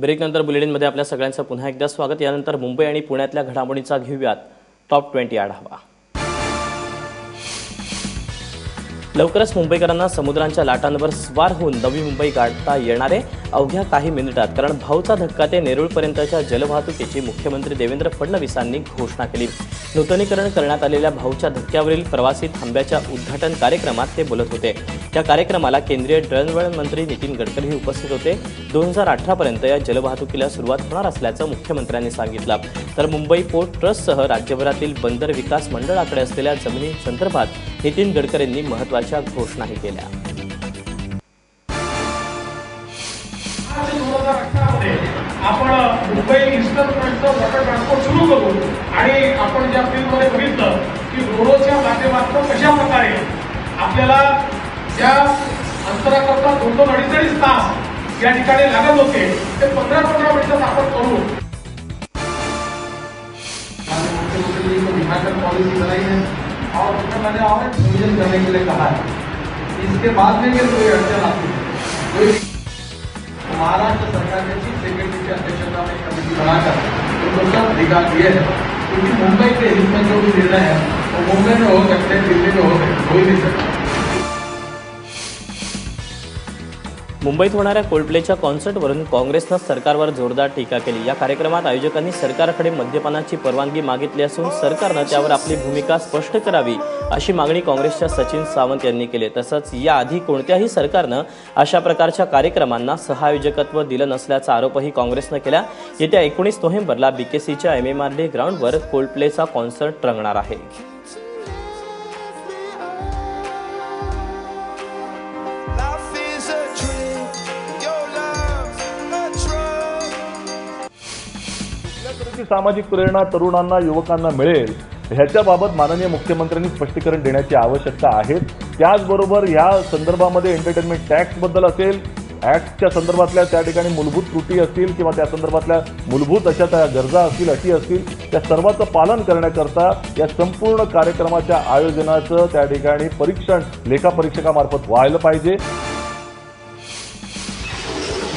ब्रेकनंतर बुलेटिनमध्ये आपल्या सगळ्यांचं पुन्हा एकदा स्वागत. यानंतर मुंबई आणि पुण्यातल्या घडामोडींचा घेऊयात. टॉप ट्वेंटी आढावा. लवकरच मुंबईकरांना समुद्रांच्या लाटांवर स्वार होऊन नवी मुंबई गाठता येणार आहे. अवघ्या काही मिनिटात कारण भाऊचा धक्का ते नेरूळपर्यंतच्या जलवाहतुकीची मुख्यमंत्री देवेंद्र फडणवीसांनी घोषणा केली. नूतनीकरण करण्यात आलेल्या भाऊच्या धक्क्यावरील प्रवासी थांब्याच्या उद्घाटन कार्यक्रमात ते बोलत होते. त्या कार्यक्रमाला केंद्रीय दळणवळण मंत्री नितीन गडकरी उपस्थित होते. दोन हजार अठरापर्यंत या जलवाहतुकीला सुरुवात होणार असल्याचं मुख्यमंत्र्यांनी सांगितलं. तर मुंबई पोर्ट ट्रस्टसह राज्यभरातील बंदर विकास मंडळाकडे असलेल्या जमिनीसंदर्भात नितीन गडकरींनी महत्त्वाच्या घोषणाही केल्या. आपण मुंबई ईस्टर्न फ्रंटचं वॉटर ट्रान्सपोर्ट सुरू करू आणि आपण ज्या फिल्ममध्ये बघितलं की रोडोच्या माध्यमातून कशा प्रकारे आपल्याला ज्या अंतराकरता दोन दोन अडीच अडीच तास या ठिकाणी लागत होते ते पंधरा पंधरा मिनिटात आपण करू. पॉलिसी बनाई है और उसमें मैंने और करने के लिए कहा है इसके बाद में कोई अड़चन आती है कोई महाराष्ट्र सरकार ने चीफ सेक्रेटरी की अध्यक्षता में कमेटी बनाकर उनको सब अधिकार दिए हैं। क्योंकि मुंबई के हित में जो भी निर्णय है, वो मुंबई में हो सकते हैं दिल्ली में हो सकते हो ही नहीं सकते मुंबईत होणाऱ्या कोल्डप्लेच्या कॉन्सर्टवरून काँग्रेसनं सरकारवर जोरदार टीका केली. या कार्यक्रमात आयोजकांनी सरकारकडे मद्यपानाची परवानगी मागितली असून सरकारनं त्यावर आपली भूमिका स्पष्ट करावी अशी मागणी काँग्रेसच्या सचिन सावंत यांनी केली. तसंच याआधी कोणत्याही सरकारनं अशा प्रकारच्या कार्यक्रमांना सहआयोजकत्व दिलं नसल्याचा आरोपही काँग्रेसनं केला. येत्या एकोणीस नोव्हेंबरला बीकेसीच्या एम एम आर डी ग्राउंडवर कोल्डप्लेचा कॉन्सर्ट रंगणार आहे. कुठल्या सामाजिक प्रेरणा तरुणांना युवकांना मिळेल ह्याच्याबाबत माननीय मुख्यमंत्र्यांनी स्पष्टीकरण देण्याची आवश्यकता आहे. त्याचबरोबर ह्या संदर्भामध्ये एंटरटेनमेंट टॅक्सबद्दल असेल ऍक्टच्या संदर्भातल्या त्या ठिकाणी मूलभूत त्रुटी असतील किंवा त्या संदर्भातल्या मूलभूत अशा त्या गरजा असतील अटी असतील त्या सर्वांचं पालन करण्याकरता या संपूर्ण कार्यक्रमाच्या आयोजनाचं त्या ठिकाणी परीक्षण लेखापरीक्षकामार्फत व्हायला पाहिजे.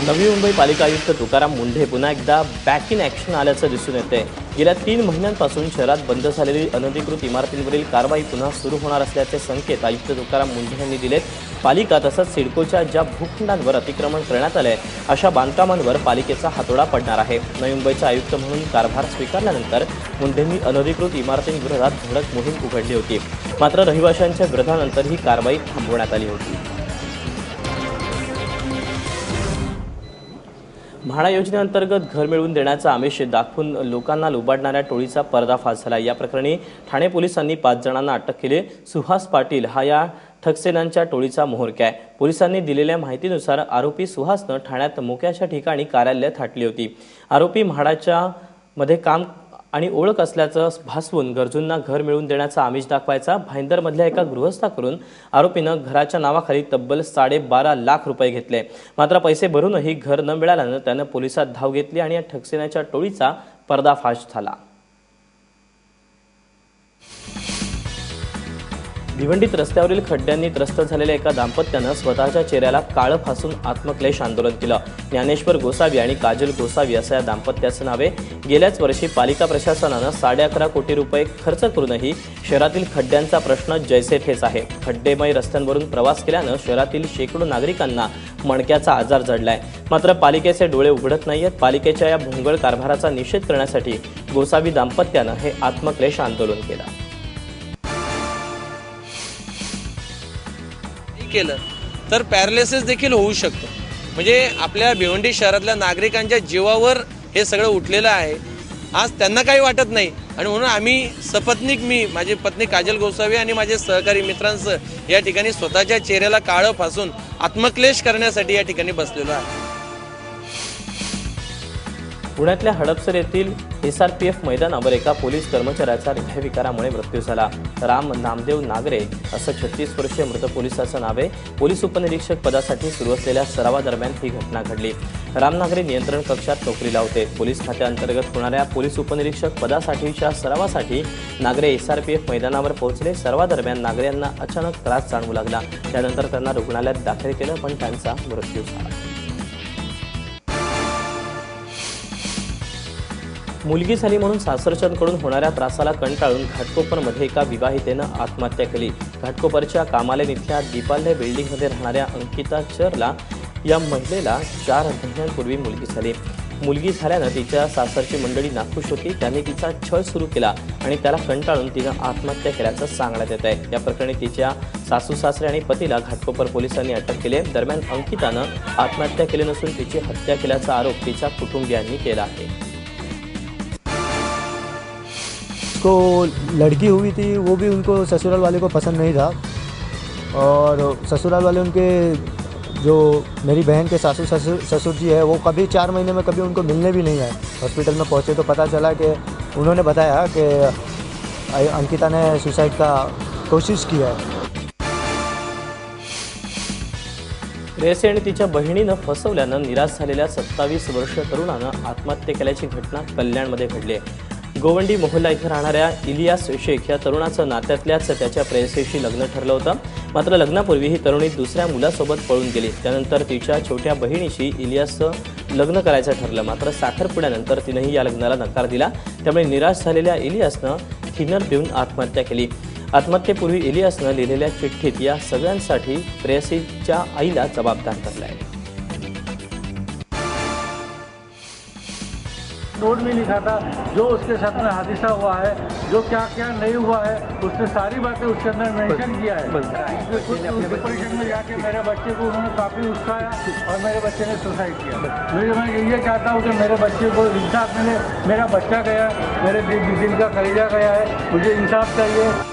नवी मुंबई पालिका आयुक्त तुकाराम मुंढे पुन्हा एकदा बॅक इन ॲक्शन आल्याचं दिसून येते गेल्या तीन महिन्यांपासून शहरात बंद झालेली अनधिकृत इमारतींवरील कारवाई पुन्हा सुरू होणार असल्याचे संकेत आयुक्त तुकाराम मुंढे यांनी दिलेत. पालिका तसंच सिडकोच्या ज्या भूखंडांवर अतिक्रमण करण्यात आलंय अशा बांधकामांवर पालिकेचा हातोडा पडणार आहे. नवी मुंबईचे आयुक्त म्हणून कारभार स्वीकारल्यानंतर मुंढेंनी अनधिकृत इमारतींविरोधात धडक मोहीम उघडली होती. मात्र रहिवाशांच्या विरोधानंतर ही कारवाई थांबवण्यात आली होती. म्हाडा योजनेअंतर्गत घर मिळवून देण्याचा आमिष दाखवून लोकांना लुबाडणाऱ्या टोळीचा पर्दाफाश झाला. या प्रकरणी ठाणे पोलिसांनी पाच जणांना अटक केली. सुहास पाटील हा या ठकसेनांच्या टोळीचा मोहरक्या आहे. पोलिसांनी दिलेल्या माहितीनुसार आरोपी सुहासनं ठाण्यात मोक्याच्या ठिकाणी कार्यालय थाटली होती. आरोपी म्हाडाच्या मध्ये काम आणि ओळख असल्याचं भासवून गरजूंना घर मिळवून देण्याचा आमिष दाखवायचा भाईंदरमधल्या एका गृहस्थाकडून आरोपीनं घराच्या नावाखाली तब्बल साडेबारा लाख रुपये घेतले. मात्र पैसे भरूनही घर न मिळाल्यानं त्यानं पोलिसात धाव घेतली आणि या ठकसेनाच्या टोळीचा पर्दाफाश झाला. भिवंडीत रस्त्यावरील खड्ड्यांनी त्रस्त झालेल्या एका दाम्पत्यानं स्वतःच्या चेहऱ्याला काळं फासून आत्मक्लेश आंदोलन केलं. ज्ञानेश्वर गोसावी आणि काजल गोसावी असं या दाम्पत्याचं नावे गेल्याच वर्षी पालिका प्रशासनानं साडे अकरा कोटी रुपये खर्च करूनही शहरातील खड्ड्यांचा प्रश्न जैसे थेच आहे. खड्डेमय रस्त्यांवरून प्रवास केल्यानं शहरातील शेकडो नागरिकांना मणक्याचा आजार जडलाय मात्र पालिकेचे डोळे उघडत नाहीयेत. पालिकेच्या या भोंगळ कारभाराचा निषेध करण्यासाठी गोसावी दाम्पत्यानं हे आत्मक्लेश आंदोलन केलं. केलं तर पॅरालिसिस देखील होऊ शकतो. म्हणजे आपल्या भिवंडी शहरातल्या नागरिकांच्या जीवावर हे सगळं उठलेलं आहे. आज त्यांना काही वाटत नाही. आणि म्हणून आम्ही सपत्नीक मी माझी पत्नी काजल गोसावी आणि माझे सहकारी मित्रांसह या ठिकाणी स्वतःच्या चेहऱ्याला काळं फासून आत्मक्लेश करण्यासाठी या ठिकाणी बसलेलो आहे. पुण्यातल्या हडपसर येथील एस आर पी एफ मैदानावर एका पोलीस कर्मचाऱ्याचा हृदयविकारामुळे मृत्यू झाला. राम नामदेव नागरे असं छत्तीस वर्षीय मृत पोलिसाचं नाव आहे. पोलीस उपनिरीक्षक पदासाठी सुरू असलेल्या सरावादरम्यान ही घटना घडली. राम नागरे नियंत्रण कक्षात नोकरीला होते. पोलीस खात्याअंतर्गत होणाऱ्या पोलीस उपनिरीक्षक पदासाठीच्या सरावासाठी Nagare S R P F मैदानावर पोहोचले. सर्वादरम्यान नागरे यांना अचानक त्रास जाणवू लागला. त्यानंतर त्यांना रुग्णालयात दाखल केलं पण त्यांचा मृत्यू झाला. मुलगी झाली म्हणून सासरच्यांकडून होणाऱ्या त्रासाला कंटाळून घाटकोपरमध्ये एका विवाहितेनं आत्महत्या केली. घाटकोपरच्या कामालेन इथल्या दीपाल्य बिल्डिंगमध्ये राहणाऱ्या अंकिता चरला या महिलेला चार महिन्यांपूर्वी मुलगी झाली. मुलगी झाल्यानं तिच्या सासरची मंडळी नाखुश होती त्यांनी तिचा छळ सुरू केला आणि त्याला कंटाळून तिनं आत्महत्या केल्याचं सांगण्यात येत आहे या प्रकरणी तिच्या सासू सासरे आणि पतीला घाटकोपर पोलिसांनी अटक केली दरम्यान अंकितानं आत्महत्या केली नसून तिची हत्या केल्याचा आरोप तिच्या कुटुंबियांनी केला आहे. उसको लड़की हुई थी, वो भी उनको ससुराल वाले को पसंद नहीं था। और ससुराल वाले उनके जो मेरी बहन के सासू ससुर ससुर जी है, वो कभी चार महीने में कभी उनको मिलने भी नहीं आए। हॉस्पिटल में पहुँचे तो पता चला कि उन्होंने बताया कि अंकिता ने सुसाइड का कोशिश किया है। प्रेयसी आणि तिच्या बहिणीनं फसवल्यानं निराश झालेल्या सत्तावीस वर्ष तरुणानं आत्महत्या केल्याची घटना कल्याणमध्ये घडली आहे. गोवंडी मोहल्ला इथं राहणाऱ्या इलियास शेख या तरुणाचं नात्यातल्याच त्याच्या प्रेयसीशी लग्न ठरलं होतं. मात्र लग्नापूर्वी ही तरुणी दुसऱ्या मुलासोबत पळून गेली. त्यानंतर तिच्या छोट्या बहिणीशी इलियासचं लग्न करायचं ठरलं. मात्र साखरपुड्यानंतर तिनंही या लग्नाला नकार दिला. त्यामुळे निराश झालेल्या इलियासनं थिनर देऊन आत्महत्या केली. आत्महत्येपूर्वी इलियासनं लिहिलेल्या चिठ्ठीत या सगळ्यांसाठी प्रेयसीच्या आईला जबाबदार धरलाय नोट में लिखा था जो उसके साथ में हादसा हुआ है जो क्या क्या नहीं हुआ है उसने सारी बातें उसके अंदर मेंशन किया है। डिप्रेशन में जाके मेरे बच्चे को उन्होंने काफ़ी उकसाया और मेरे बच्चे ने सुसाइड किया। मुझे मैं ये चाहता हूँ कि मेरे बच्चे को इंसाफ मिले मेरा बच्चा गया मेरे दिल का खरीदा गया है मुझे इंसाफ चाहिए।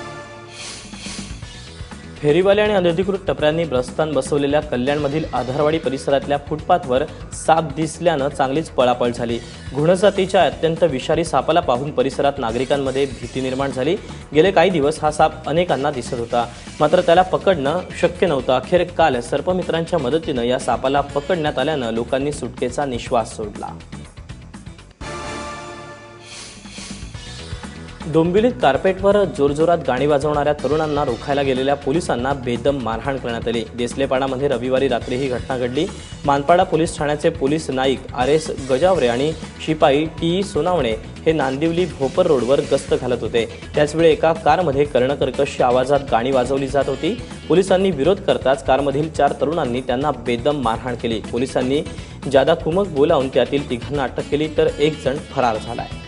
फेरीवाले आणि अनधिकृत टपऱ्यांनी प्रस्थान बसवलेल्या कल्याणमधील आधारवाडी परिसरातल्या फुटपाथवर साप दिसल्यानं चांगलीच पळापळ झाली. घुणजातीच्या अत्यंत विषारी सापाला पाहून परिसरात नागरिकांमध्ये भीती निर्माण झाली. गेले काही दिवस हा साप अनेकांना दिसत होता. मात्र त्याला पकडणं शक्य नव्हतं. अखेर काल सर्पमित्रांच्या मदतीनं या सापाला पकडण्यात आल्यानं लोकांनी सुटकेचा निश्वास सोडला. डोंबिवलीत कार्पेटवर जोरजोरात गाणी वाजवणाऱ्या तरुणांना रोखायला गेलेल्या पोलिसांना बेदम मारहाण करण्यात आली. देसलेपाडामध्ये रविवारी रात्री ही घटना घडली. मानपाडा पोलीस ठाण्याचे police Naik R S Gajaware आणि शिपाई टी. ई सोनावणे हे नांदिवली भोपर रोडवर गस्त घालत होते. त्याचवेळी एका कारमध्ये कर्णकर्कश आवाजात गाणी वाजवली जात होती. पोलिसांनी विरोध करताच कारमधील चार तरुणांनी त्यांना बेदम मारहाण केली. पोलिसांनी जादा कुमक बोलावून त्यातील तिघांना अटक केली तर एक जण फरार झाला आहे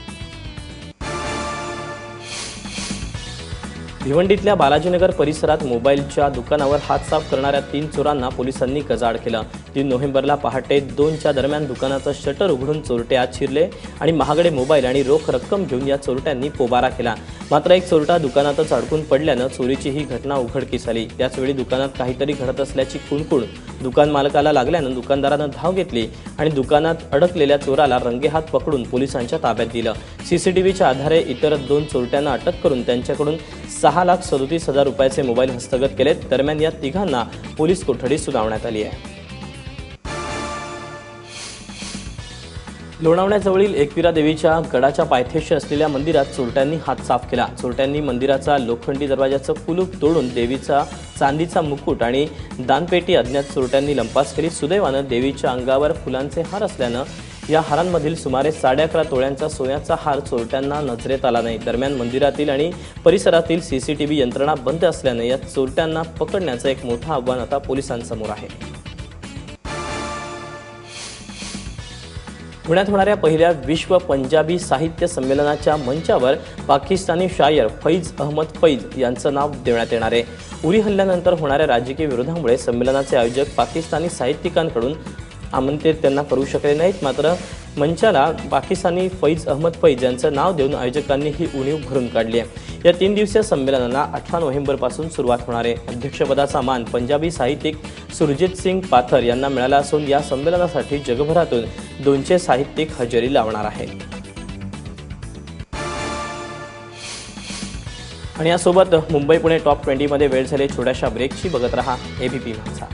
भिवंडीतल्या बालाजीनगर परिसरात मोबाईलच्या दुकानावर हात साफ करणाऱ्या तीन चोरांना पोलिसांनी गजाड केलं. तीन नोव्हेंबरला पहाटे दोनच्या दरम्यान दुकानाचं शटर उघडून चोरटे आत शिरले आणि महागडे मोबाईल आणि रोख रक्कम घेऊन या चोरट्यांनी पोबारा केला. मात्र एक चोरटा दुकानातच अडकून पडल्यानं चोरीची ही घटना उघडकीस आली. त्याचवेळी दुकानात काहीतरी घडत असल्याची कुणकुण दुकान मालकाला लागल्यानं दुकानदारानं धाव घेतली आणि दुकानात अडकलेल्या चोराला रंगेहात पकडून पोलिसांच्या ताब्यात दिलं. सीसीटीव्हीच्या आधारे इतर दोन चोरट्यांना अटक करून त्यांच्याकडून सहा लाख सदोतीस हजार रुपयाचे मोबाईल हस्तगत केलेत. दरम्यान या तिघांना पोलीस कोठडी सुनावण्यात आली आहे. लोणावण्याजवळील एकविरा देवीच्या गडाच्या पायथ्याशी असलेल्या मंदिरात चोरट्यांनी हात साफ केला. चोरट्यांनी मंदिराचा लोखंडी दरवाजाचं कुलूप तोडून देवीचा चांदीचा मुकुट आणि दानपेटी अज्ञात चोरट्यांनी लंपास केली. सुदैवानं देवीच्या अंगावर फुलांचे हार असल्यानं या हारांमधील सुमारे साडे अकरा तोळ्यांचा सोन्याचा हार चोरट्यांना नजरेत आला नाही. दरम्यान मंदिरातील आणि परिसरातील सीसीटीव्ही यंत्रणा बंद असल्याने या चोरट्यांना पकडण्याचं एक मोठं आव्हान आता पोलिसांसमोर आहे. पुण्यात होणाऱ्या पहिल्या विश्व पंजाबी साहित्य संमेलनाच्या मंचावर पाकिस्तानी शायर फैज अहमद फैज यांचं नाव देण्यात येणार आहे. उरी हल्ल्यानंतर होणाऱ्या राजकीय विरोधामुळे संमेलनाचे आयोजक पाकिस्तानी साहित्यिकांकडून आमंत्रित त्यांना करू शकले नाहीत. मात्र मंचाला पाकिस्तानी फैज अहमद फैज यांचं नाव देऊन आयोजकांनी ही उणीव भरून काढली आहे. या तीन दिवसीय संमेलनाला अठरा नोव्हेंबरपासून सुरुवात होणार आहे. अध्यक्षपदाचा मान पंजाबी साहित्यिक सुरजित सिंग पाथर यांना मिळाला असून या संमेलनासाठी जगभरातून दोनशे साहित्यिक हजेरी लावणार आहेत. आणि यासोबत मुंबई पुणे टॉप ट्वेंटीमध्ये वेळ झाले. छोट्याशा ब्रेकची बघत रहा. एबीपी माझा